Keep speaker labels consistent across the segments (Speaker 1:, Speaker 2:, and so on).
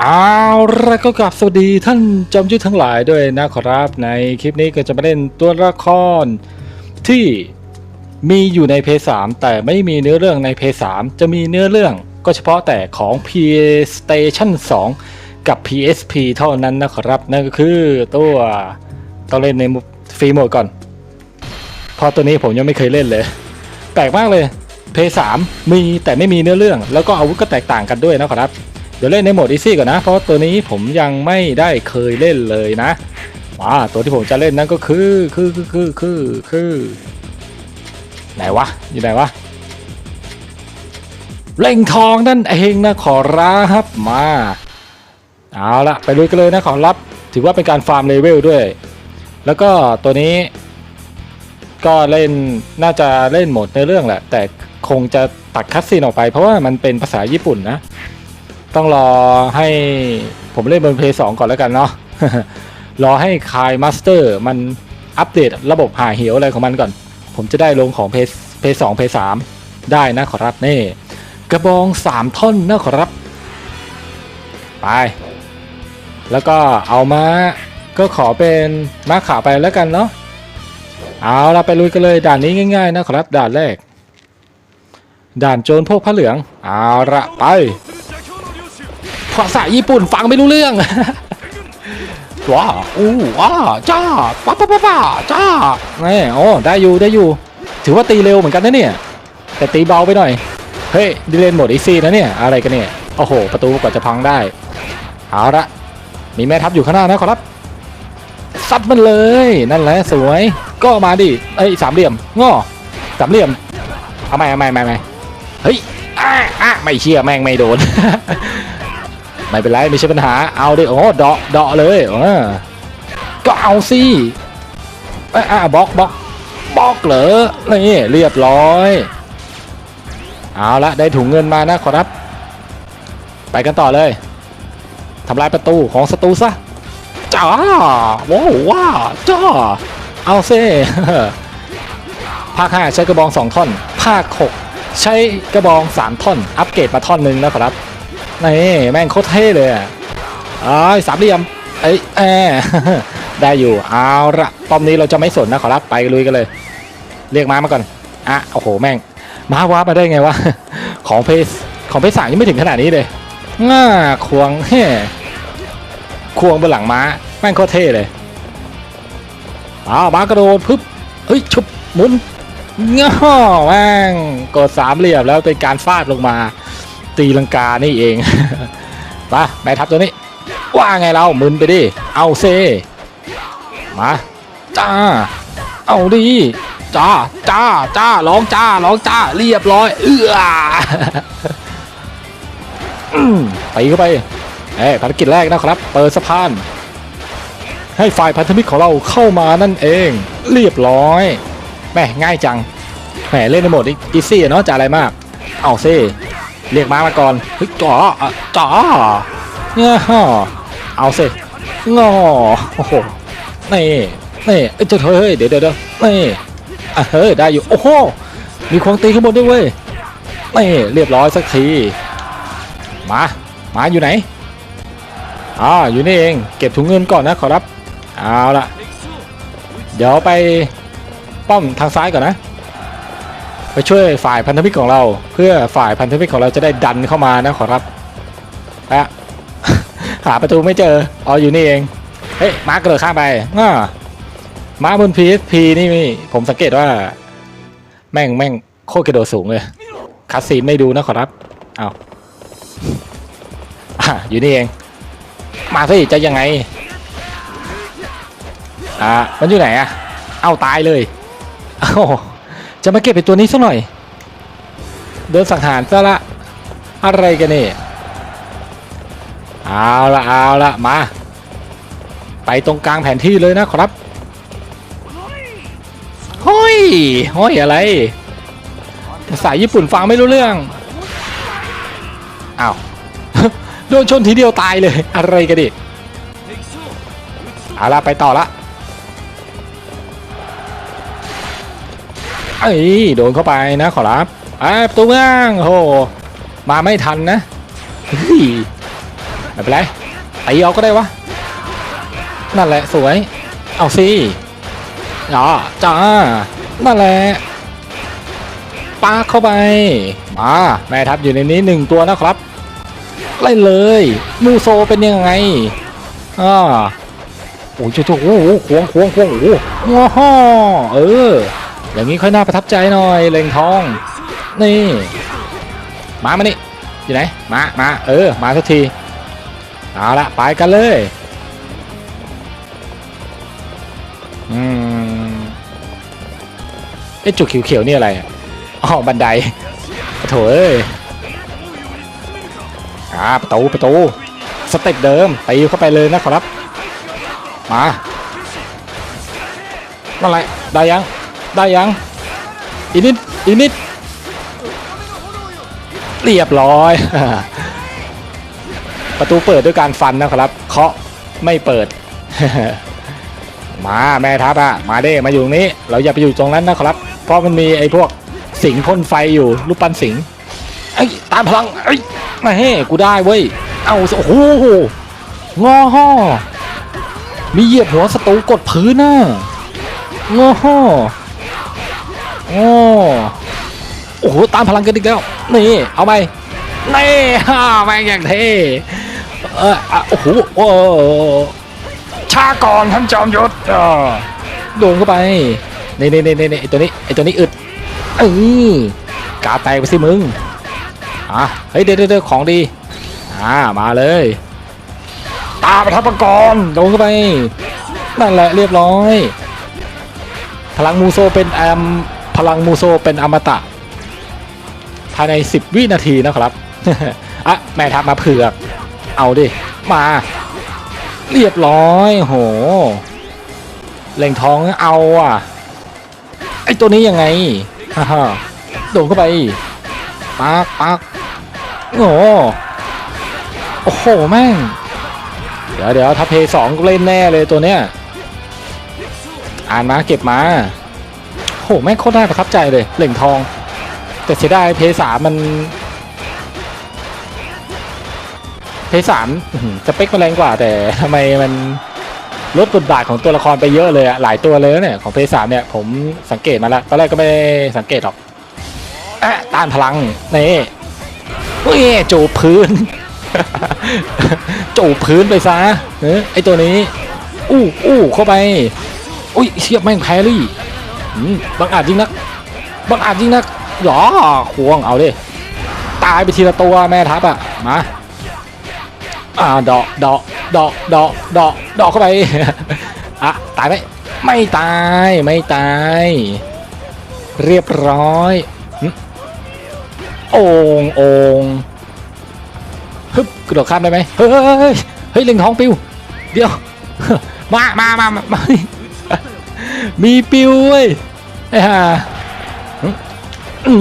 Speaker 1: เอาละก็กลับสวัสดีท่านจอมยุทธทั้งหลายด้วยนะครับในคลิปนี้ก็จะมาเล่นตัวละครที่มีอยู่ในเพย์สามแต่ไม่มีเนื้อเรื่องในเพย์สามจะมีเนื้อเรื่องก็เฉพาะแต่ของ PlayStation 2 กับ PSP เท่านั้นนะครับ นั่นก็คือตัวต้องเล่นในฟรีโหมดก่อนเพราะตัวนี้ผมยังไม่เคยเล่นเลย แปลกมากเลยเพย์สามมีแต่ไม่มีเนื้อเรื่อง แล้วก็อาวุธก็แตกต่างกันด้วยนะครับ เดี๋ยวเล่นในโหมดอีซี่ก่อนนะ เพราะตัวนี้ผมยังไม่ได้เคยเล่นเลยนะว้าตัวที่ผมจะเล่นนั่นก็คือคือคือคือคือคือไหนวะอยู่ไหนวะเล่งทองนั่นเองนะขอรับมาเอาละไปลุยกันเลยนะขอรับ ถือว่าเป็นการฟาร์มเลเวลด้วย แล้วก็ตัวนี้ ก็เล่นน่าจะเล่นโหมดในเรื่องแหละ แต่คงจะตัดคัดซีนออกไปเพราะว่ามันเป็นภาษาญี่ปุ่นนะ ต้องรอให้ผมเล่นบนเพย์สก่อนแล้วกันเนาะรอให้คายมาสเตอร์มันอัปเดตระบบหาเหวอะไรของมันก่อน ผมจะได้ลงของเพย์เพย์สองเพย์สามได้นะขอรับนี่กระบองสามท่อนนะขอรับ ไป แล้วก็เอามาก็ขอเป็นม้าขาวไปแล้วกันเนาะเอาเราไปลุยกันเลยด่านนี้ง่าย ๆ นะครับด่านแรก ด่านโจรพวกพระเหลือง เอาละไป ภาษาญี่ปุ่นฟังไม่รู้เรื่องว้าอู้ว้าจ้าป้าป้าป้าป้าจ้านี่โอ้ได้อยู่ได้อยู่ ถือว่าตีเร็วเหมือนกันนะเนี่ย แต่ตีเบาไปหน่อย เฮ้ยดิเลนโหมดอีซี่นะเนี่ย อะไรกันเนี่ย โอ้โห ประตูกว่าจะพังได้ เอาละมีแม่ทัพอยู่ข้างหน้านะขอรับซัดมันเลย นั่นแหละสวย ก็มาดิ เอ้ยสามเหลี่ยมง้อสามเหลี่ยม เอาไม่เอาไม่ไม่ไม่เฮ้ยอะอะไม่เชี่ยแม่งไม่โดน ไม่เป็นไรไม่ใช่ปัญหาเอาดิโอ้เดาะเดาะเลยเออก็เอาสิเอ้ยอะบล็อกบล็อกบล็อกเหรอนี่เรียบร้อย เอาละได้ถุงเงินมานะขอรับ ไปกันต่อเลยทำลายประตูของศัตรูซะจ้าว้าวว้าจ้าเอาซิภาค5ใช้กระบอง2ท่อน ภาค6ใช้กระบอง3ท่อน อัปเกรดมาท่อนหนึ่งแล้วครับ นี่แม่งโคตรเท่เลยอะอ้ายสามเหลี่ยมเอ้แอได้อยู่เอาละตอมนี้เราจะไม่สนนะขอรับไปลุยกันเลย เรียกม้ามาก่อนอะโอ้โหแม่งม้าวาร์ปมาได้ไงวะของเพสของเพสสามยังไม่ถึงขนาดนี้เลยง่าควงเฮ้ควงบนหลังม้าแม่งโคตรเท่เลยอ้าวม้ากระโดดปึ๊บเฮ้ยชุบหมุนง้อแม่งกดสามเหลี่ยมแล้วเป็นการฟาดลงมา ตีลังกานี่เองไปแม่ทัพตัวนี้ ว่าไงเรามึนไปดิ เอาเซ มาจ้า เอาดิจ้าจ้าจ้าร้องจ้าร้องจ้าเรียบร้อย เอื้อไปเข้าไปเอ้ภารกิจแรกนะครับ เปิดสะพาน ให้ฝ่ายพันธมิตรของเราเข้ามานั่นเอง เรียบร้อยแม่ง่ายจังแหมเล่นในโหมดอีซี่เนาะจะอะไรมาก เอาซิ เรียกม้ามาก่อนเฮ้ยจ๋ออะจ๋อเงี้ยเอาซิงอโอ้โหนี่นี่เอ้ยเจ้าเฮ้ยเดี๋ยวเดี๋ยวเดี๋ยวนี่อะเฮ้ยได้อยู่โอ้โหมีควงตีข้างบนด้วยเว้ยนี่เรียบร้อยสักทีมามาอยู่ไหนอ่าอยู่นี่เองเก็บถุงเงินก่อนนะขอรับเอาละเดี๋ยวไปป้อมทางซ้ายก่อนนะ ไปช่วยฝ่ายพันธมิตรของเรา เพื่อฝ่ายพันธมิตรของเราจะได้ดันเข้ามานะขอรับไปะหาประตูไม่เจออ๋ออยู่นี่เองเฮ้ยมาร์กระโดดข้ามไปง่ามาบน PSP นี่มีผมสังเกตว่า แม่งแม่งโคตรกระโดดสูงเลยคัสซีนไม่ดูนะขอรับเอาอะอยู่นี่เอง มาสิจะยังไงอ่ามันอยู่ไหนอะเอาตายเลยเอ้า จะมาเก็บเป็นตัวนี้สักหน่อย เดินสังหารซะละอะไรกันนี่เอาละเอาละมา ไปตรงกลางแผนที่เลยนะครับห้อยห้อยอะไรภาษาญี่ปุ่นฟังไม่รู้เรื่องอ้าวโดนชนทีเดียวตายเลยอะไรกันดิเอาละไปต่อละ เอ้ยโดนเข้าไปนะขอรับไอ้ประตูเมืองโหมาไม่ทันนะเฮ้ยไม่เป็นไรตีเอาก็ได้วะนั่นแหละสวย เอาสิอ๋อจ้านั่นแหละปาเข้าไปมาแม่ทัพอยู่ในนี้หนึ่งตัวนะครับไล่เลยมูโซเป็นยังไงอ่าโอ้ยโอ้โหควงควงควงโอ้โหเออ อย่างนี้ค่อยน่าประทับใจหน่อยเล็งทอง นี่มามานี่อยู่ไหนมามาเออมาสักทีเอาละไปกันเลยอืมไอจุดเขียวๆนี่อะไรอ๋อบันไดโถเอ้ยอ่าประตูประตูสเต็ปเดิมตีเข้าไปเลยนะครับมานั่นแหละได้ยัง ได้ยังอีกนิดอีกนิดเรียบร้อย ประตูเปิดด้วยการฟันนะครับ เคาะไม่เปิด มาแม่ทัพอะมาเด้มาอยู่ตรงนี้ เราอย่าไปอยู่ตรงนั้นนะครับ เพราะมันมีไอ้พวกสิงพ่นไฟอยู่รูปปั้นสิงไอ้ตามพลังไอ้มาเฮ้กูได้เว้ยเอาโอ้โหงอห่อมีเหยียบหัวศัตรูกดพื้นน่ะงอห่อ โอ้โอ้โหตามพลังกันอีกแล้ว นี่เอาไปนี่ฮ่าแม่งอย่างเท่เอออะโอ้โหโอ้ชาก่อนท่านจอมยุทธอ่าโดนเข้าไปนี่นี่นี่นี่ไอตัวนี้ไอตัวนี้อึดเออกาแตกไปสิมึงอะเฮ้ยเดี๋ยวเดี๋ยวของดีอ่ามาเลย ตาประทับกรโดนเข้าไปนั่นแหละเรียบร้อย พลังมูโซเป็นแอม พลังมูโซเป็นอมตะ ภายใน 10 วินาทีนะครับอะแม่ทัพมาเผือก เอาดิ มา เรียบร้อยโหเล่งทองเอาอะ ไอตัวนี้ยังไงฮ่าฮ่าโดนเข้าไปปักปักโอ้โหโอ้โห แม่ง เดี๋ยวเดี๋ยวถ้าเพย์สองเล่นแน่เลยตัวเนี้ย อ่านมาเก็บมา โหแม่งโคตรน่าประทับใจเลยเหล่งทอง แต่เสียดายเพย์สามัน เพย์สามอื้อหือสเปคมันแรงกว่า แต่ทำไมมันลดบทบาทของตัวละครไปเยอะเลยอะหลายตัวเลยเนี่ยของเพย์สามเนี่ยผมสังเกตมาแล้วตอนแรกก็ไม่สังเกตหรอกอะต้านพลังนี่เฮ้ยจูบพื้นจูบพื้นไปซะเออไอตัวนี้ อู้อู้เข้าไปอุ้ยเชียบแม่งแพรรี่ บังอาจจริงนักบังอาจจริงนักหรอควงเอาดิตายไปทีละตัวแม่ทัพอะมาอ่าดอกดอกดอกดอกดอกดอกเข้าไปอะตายไหมไม่ตายไม่ตาย เรียบร้อยโอ่งโอ่งฮึบกระโดดข้ามได้ไหมเฮ้ยเฮ้ยเฮ้ยเฮ้ยเล็งท้องปิวเดี๋ยวมามามามา มีปิวเว้ยไอ้ห่าอื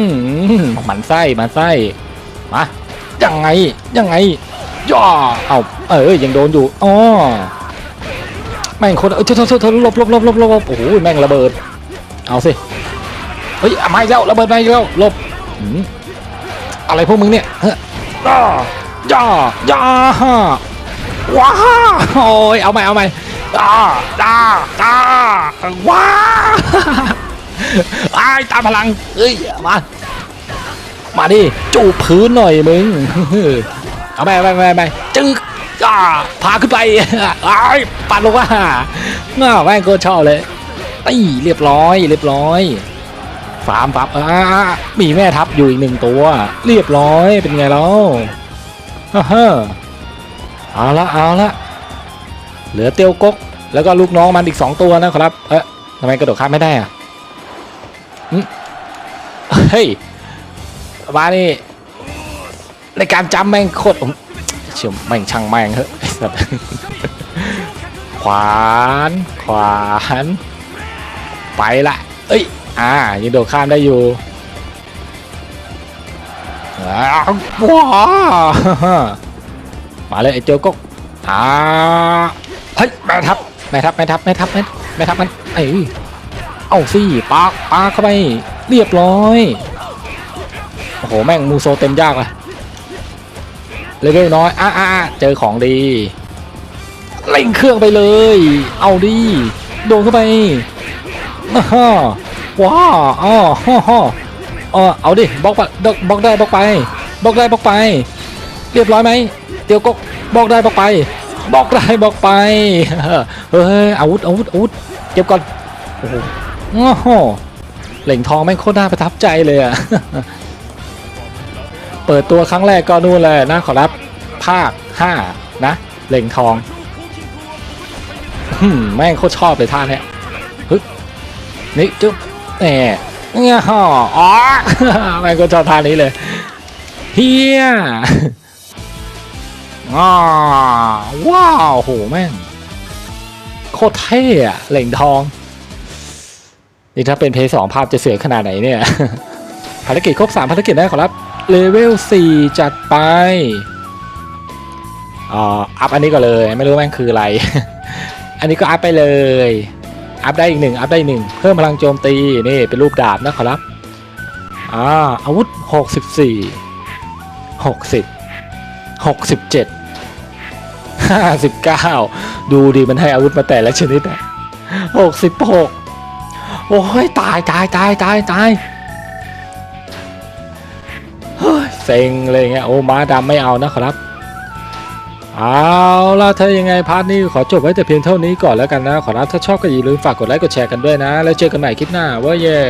Speaker 1: มมันไส้มันไส้มายังไงยังไงย่อเอาเออยังโดนอยู่อ๋อแม่งคนเออโทษโทษโทษหลบลบลบลบลบโอ้โหแม่งระเบิด เอาสิเฮ้ยมาอีกแล้วระเบิดมาอีกแล้วลบอะไรพวกมึงเนี่ยเฮ้ยย่อย่อย่าว้าโอ้ยเอาใหม่เอาใหม่ จ้าจ้าจ้าว้าไอ้ายตามพลังเอ้ยมา มาดิจูบพื้นหน่อยมึงเอาไปไปไปไปจึ๊กอ่าพาขึ้นไปไอ้ายปัดลงว่าง่าแม่งก็ชอบเลยไอ้เรียบร้อยเรียบร้อยฟาร์มปั๊บอ่ามีแม่ทัพอยู่อีกหนึ่งตัว เรียบร้อยเป็นไงแล้วฮ่าฮ่าเอาละเอาละ เหลือเตียวกก แล้วก็ลูกน้องมันอีกสองตัวนะครับ เอ๊ะทำไมกระโดดข้ามไม่ได้อะเฮ้ยมานี่ในการจำแม่งโคตรผมเชื่อแม่งช่างแม่งเฮ้ยไอ้สัสขวานขวานไปละเอ้ยอ่ายังโดดข้ามได้อยู่อ้าวว้ามาเลยไอ้โจกกอ่า ฮ้ยแม่ทัพแม่ทัพแม่ทัพแม่ทัพแม่แม่ทัพมันไอ้ยเอาสิปาปาเข้าไปเรียบร้อยโอ้โหแม่งมูโซเต็มยากอะเลเวลน้อยอะอะเจอของดีเล่งเครื่องไปเลย เอาดิโดนเข้าไปอ้าฮ่าว้าอ๋อฮ่อฮ่ออ๋อเอาดิบล็อกไปบล็อกได้บล็อกไปบล็อกได้บล็อกไป เรียบร้อยไหมเตียวกกบล็อกได้บล็อกไป บอกได้บอกไป เฮ้ยอาวุธอาวุธอาวุธเก็บก่อนโอ้โหเหล่งทองแม่งโคตรน่าประทับใจเลยอะเปิดตัวครั้งแรกก็นู่นเลยนะขอรับภาค 5 นะ เหล่งทองอืมแม่งโคตรชอบเลยท่าเนี้ยฮึนี่จุ๊บแหมเนี่ยฮ่ออ๋อแม่งก็ชอบท่านี้เลยเฮีย อ้าว้าวโหแม่ง โคตรเท่อะเหล่งทอง นี่ถ้าเป็นเพย์สองภาพจะเสียขนาดไหนเนี่ย ภารกิจครบ3ภารกิจได้ขอรับเลเวล4จัดไปอ่าอัพอันนี้ก็เลยไม่รู้แม่งคืออะไร อันนี้ก็อัพไปเลย อัพได้อีกหนึ่งอัพได้อีกหนึ่งเพิ่มพลังโจมตีนี่เป็นรูปดาบนะขอรับอ่าอาวุธ 64 60 67 59ดูดิมันให้อาวุธมาแต่ละชนิดอะ66โอ้ยตายตายตายตายตายเฮ้ยเซ็งเลยเงี้ยโอ้ม้าดำไม่เอานะครับเอาล่ะถ้ายังไงพาร์ทนี้ขอจบไว้แต่เพียงเท่านี้ก่อนแล้วกันนะ ขอรับถ้าชอบก็อย่าลืมฝากกดไลค์กดแชร์กันด้วยนะ แล้วเจอกันใหม่คลิปหน้าว่าเย่